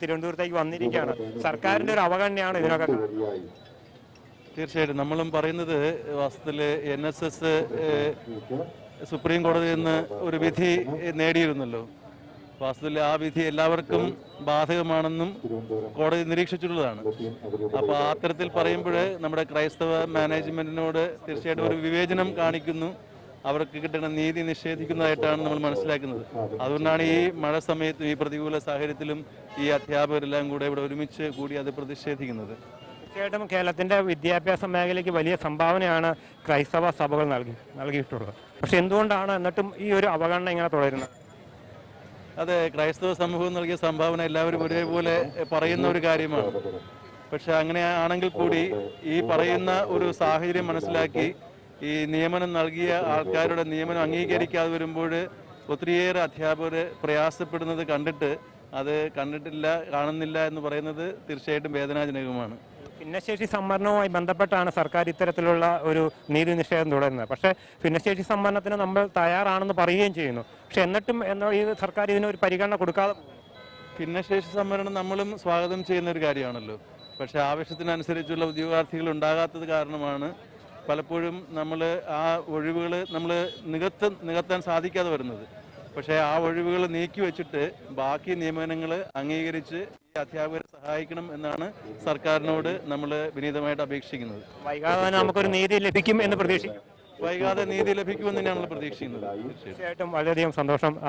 തിരുവനന്തപുരത്തേക്ക് വന്നിരിക്കുകയാണ്. സർക്കാരിന്റെ ഒരു അവഗണനയാണ് ഇതിനൊക്കെ. കാണുന്നത്. തീർച്ചയായിട്ടും. നമ്മളും പറയുന്നത് വാസ്തവത്തിൽ എൻ എസ് എസ് സുപ്രീം കോടതിയിൽ നിന്ന് ഒരു വിധി നേടിയിരുന്നല്ലോ. വാസ്തവത്തിൽ ആ വിധി എല്ലാവർക്കും ബാധകമാണെന്നും കോടതി നിരീക്ഷിച്ചിട്ടുള്ളതാണ്. അപ്പോൾ ആ തരത്തിൽ പറയുമ്പോൾ നമ്മുടെ ക്രൈസ്തവ മാനേജ്മെന്റിനോട് തീർച്ചയായിട്ടും ഒരു വിവേചനം കാണിക്കുന്നു. അവർക്ക് കിട്ടുന്ന നീതി നിഷേധിക്കുന്നതായിട്ടാണ് നമ്മൾ മനസ്സിലാക്കുന്നത്. അതുകൊണ്ടാണ് ഈ മഴ സമയത്തും ഈ പ്രതികൂല സാഹചര്യത്തിലും ഈ അധ്യാപകരെല്ലാം കൂടെ ഇവിടെ ഒരുമിച്ച് കൂടി അത് പ്രതിഷേധിക്കുന്നത്. തീർച്ചയായിട്ടും കേരളത്തിന്റെ വിദ്യാഭ്യാസ മേഖലയ്ക്ക് വലിയ സംഭാവനയാണ് ക്രൈസ്തവ സഭകൾ നൽകി നൽകിയിട്ടുള്ളത്. പക്ഷെ എന്തുകൊണ്ടാണ് എന്നിട്ടും ഈ ഒരു അവഗണന ഇങ്ങനെ തുടരുന്നത്? അതെ ക്രൈസ്തവ സമൂഹം നൽകിയ സംഭാവന എല്ലാവരും ഒരേപോലെ പറയുന്ന ഒരു കാര്യമാണ്. പക്ഷെ അങ്ങനെ ആണെങ്കിൽ കൂടി ഈ പറയുന്ന ഒരു സാഹചര്യം മനസ്സിലാക്കി ഈ നിയമനം നൽകിയ ആൾക്കാരുടെ നിയമനം അംഗീകരിക്കാതെ വരുമ്പോൾ ഒത്തിരിയേറെ അധ്യാപകർ പ്രയാസപ്പെടുന്നത് കണ്ടിട്ട് അത് കണ്ടിട്ടില്ല കാണുന്നില്ല എന്ന് പറയുന്നത് തീർച്ചയായിട്ടും വേദനാജനകമാണ്. ഭിന്നശേഷി സംവരണവുമായി ബന്ധപ്പെട്ടാണ് സർക്കാർ ഇത്തരത്തിലുള്ള ഒരു നീതി നിഷേധം തുടരുന്നത്. പക്ഷേ ഭിന്നശേഷി സംവരണത്തിന് നമ്മൾ തയ്യാറാണെന്ന് പറയുകയും ചെയ്യുന്നു. പക്ഷെ എന്നിട്ടും എന്നോ ഈ സർക്കാർ ഇതിനൊരു ഒരു പരിഗണന കൊടുക്കാതെ. ഭിന്നശേഷി സംവരണം നമ്മളും സ്വാഗതം ചെയ്യുന്ന ഒരു കാര്യമാണല്ലോ. പക്ഷേ ആവശ്യത്തിനനുസരിച്ചുള്ള ഉദ്യോഗാർത്ഥികൾ ഉണ്ടാകാത്തത് കാരണമാണ് പലപ്പോഴും നമ്മൾ ആ ഒഴിവുകൾ നമ്മൾ നികത്ത നികത്താൻ സാധിക്കാതെ വരുന്നത്. പക്ഷേ ആ ഒഴിവുകൾ നീക്കി വെച്ചിട്ട് ബാക്കി നിയമനങ്ങൾ അംഗീകരിച്ച് ഈ അധ്യാപകരെ സഹായിക്കണം എന്നാണ് സർക്കാരിനോട് നമ്മൾ വിനീതമായിട്ട് അപേക്ഷിക്കുന്നത്. വൈകാതെ തന്നെ നമുക്കൊരു നീതി ലഭിക്കും എന്ന് പ്രതീക്ഷിക്കും വൈകാതെ നീതി ലഭിക്കുമെന്ന് തന്നെയാണ് നമ്മൾ പ്രതീക്ഷിക്കുന്നത്. തീർച്ചയായിട്ടും തീർച്ചയായിട്ടും വളരെയധികം സന്തോഷം.